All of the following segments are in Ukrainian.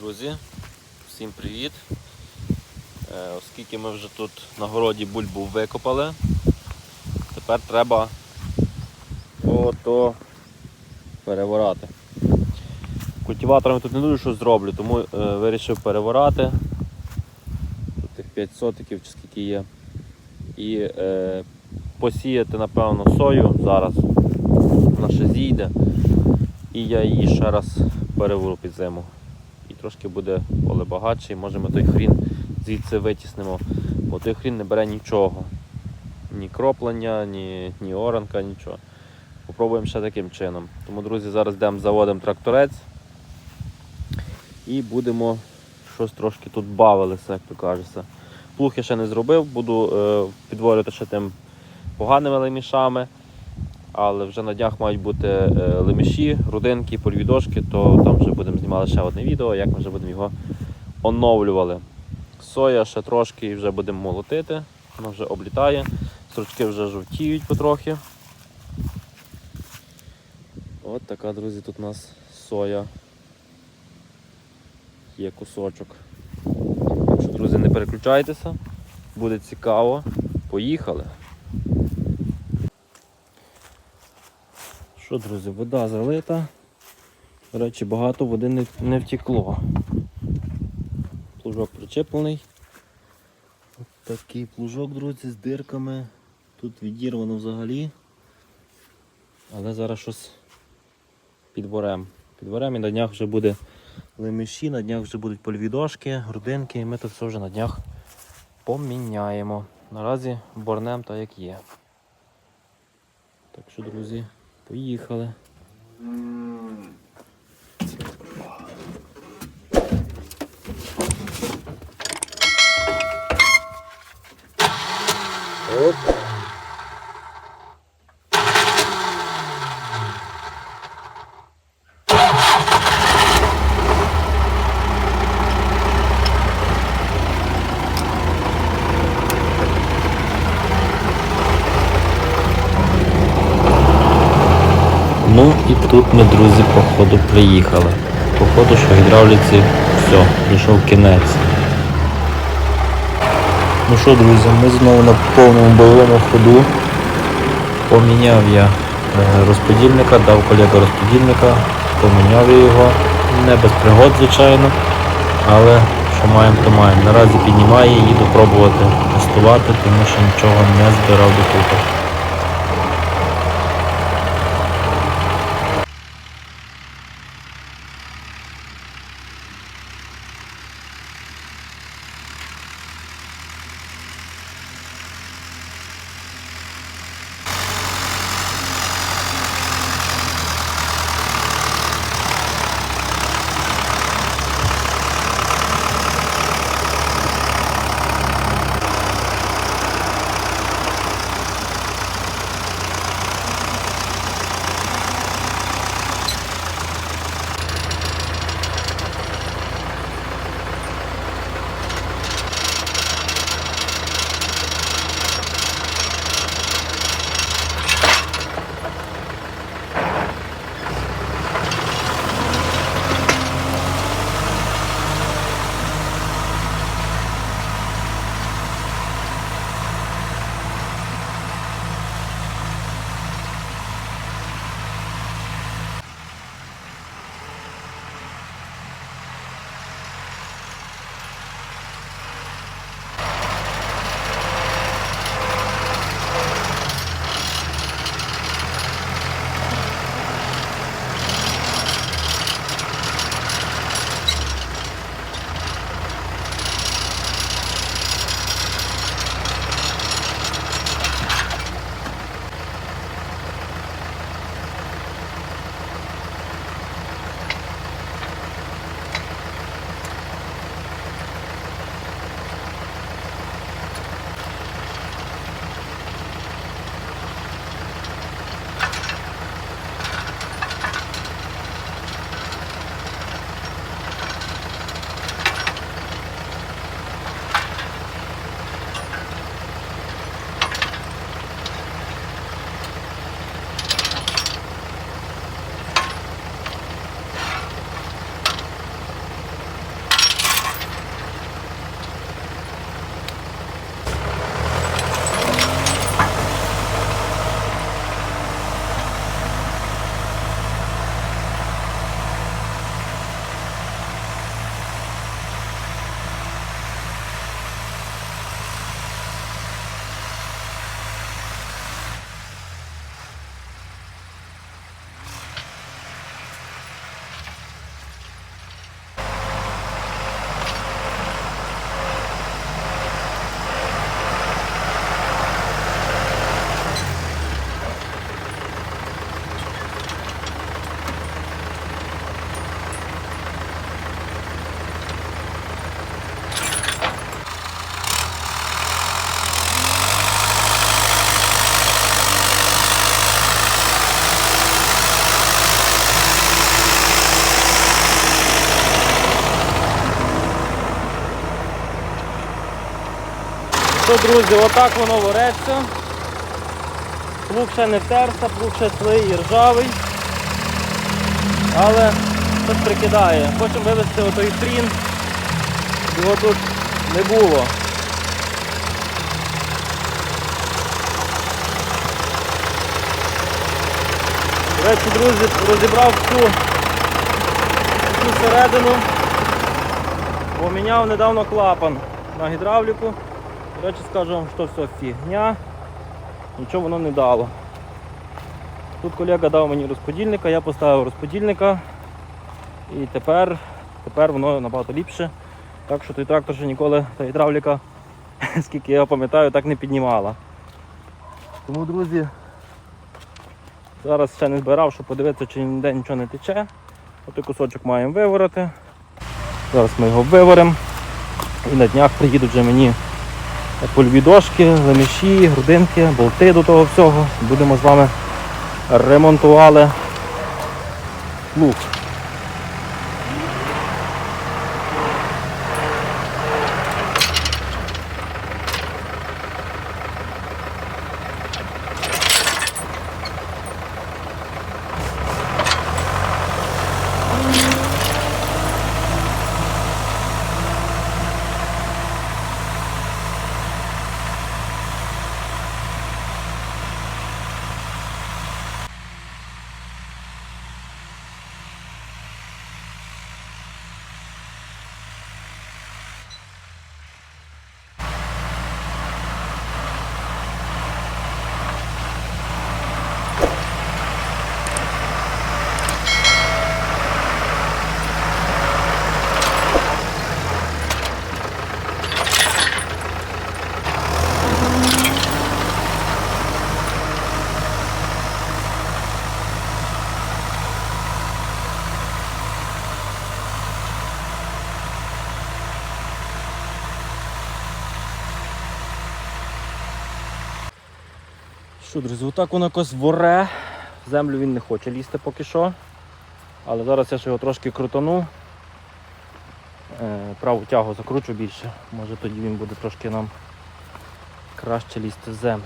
Друзі, всім привіт! Е, Оскільки ми вже тут на городі бульбу викопали, тепер треба ото переворати. Культиваторами тут не дуже що зроблю, тому е, вирішив переворати. Тут тих 5 сотиків чи скільки є. І е, посіяти, напевно, сою зараз. Вона ще зійде. І я її ще раз перевору під зиму. І трошки буде поле багатше, і може ми той хрін звідси витіснемо. Бо той хрін не бере нічого. Ні кроплення, ні, ні оранка, нічого. Попробуємо ще таким чином. Тому, друзі, зараз йдемо заводимо тракторець і будемо щось трошки тут бавилися, як то кажеться. Плуг я ще не зробив, буду е, підворювати ще тим поганими лемішами. Але вже на днях мають бути е, леміші, рудинки, польвідошки, то там вже будемо знімати ще одне відео, як ми вже будемо його оновлювали. Соя ще трошки і вже будемо молотити, вона вже облітає, стручки вже жовтіють потрохи. От така, друзі, тут у нас соя. Є кусочок. Так що, друзі, не переключайтеся, буде цікаво. Поїхали! Що, друзі, вода залита. До речі, багато води не, не втекло. Плужок причеплений. Ось такий плужок, друзі, з дирками. Тут відірвано взагалі. Але зараз щось підберемо. Підберемо і на днях вже буде леміші, на днях вже будуть польові дошки, грудинки, і ми тут все вже на днях поміняємо. Наразі борнем так як є. Так що, друзі, поїхали. Оп. Ну і тут ми, друзі, походу приїхали. Походу, що гідравліці все, прийшов кінець. Ну що, друзі, ми знову на повному бойовому ходу. Поміняв я е, розподільника, дав колега розподільника, поміняв я його. Не без пригод, звичайно, але що маємо, то маємо. Наразі піднімає, їду пробувати тестувати, тому що нічого не збирав до тут. Що, друзі, отак воно вареться. Плуг ще не втерся, плуг ще злий і ржавий. Але щось прикидає. Хочемо вивезти отой стрін. Його тут не було. До речі, друзі, розібрав всю, всю середину. Поміняв недавно клапан на гідравліку. До речі, скажу вам, що все фігня. Нічого воно не дало. Тут колега дав мені розподільника, я поставив розподільника і тепер, тепер воно набагато ліпше. Так що той трактор ще ніколи та гідравліка, скільки я пам'ятаю, так не піднімала. Тому, друзі, зараз ще не збирав, щоб подивитися, чи ніде нічого не тече. Отий кусочок маємо виворити. Зараз ми його виваримо. І на днях приїдуть вже мені польові дошки, леміші, грудинки, болти до того всього. Будемо з вами ремонтували лук. Що, друзі, отак воно якось воре. В землю він не хоче лізти поки що. Але зараз я ще його трошки крутану. Е, Праву тягу закручу більше. Може тоді він буде трошки нам краще лізти в землю.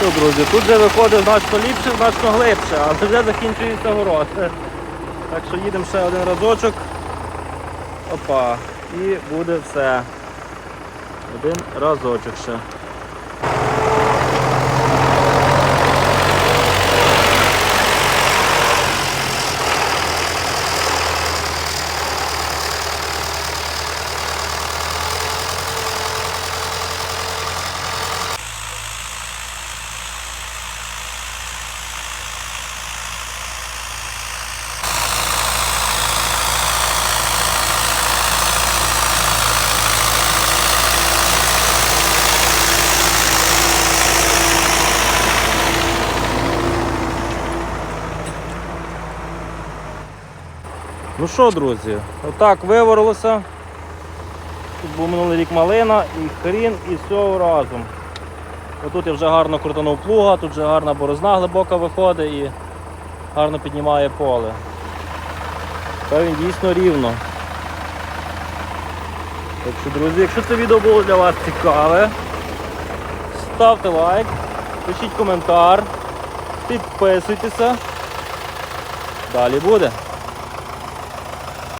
Що, друзі, тут вже виходить значно ліпше, значно глибше, але вже закінчується город. Так що їдемо ще один разочок. Опа. І буде все. Один разочок ще. Ну що, друзі, отак виворилося. Тут був минулий рік малина, і хрін, і все разом. Отут я вже гарно крутанув плуга, тут вже гарна борозна глибока виходить і гарно піднімає поле. Та він дійсно рівно. Так що, друзі, якщо це відео було для вас цікаве, ставте лайк, пишіть коментар. підписуйтеся. Далі буде.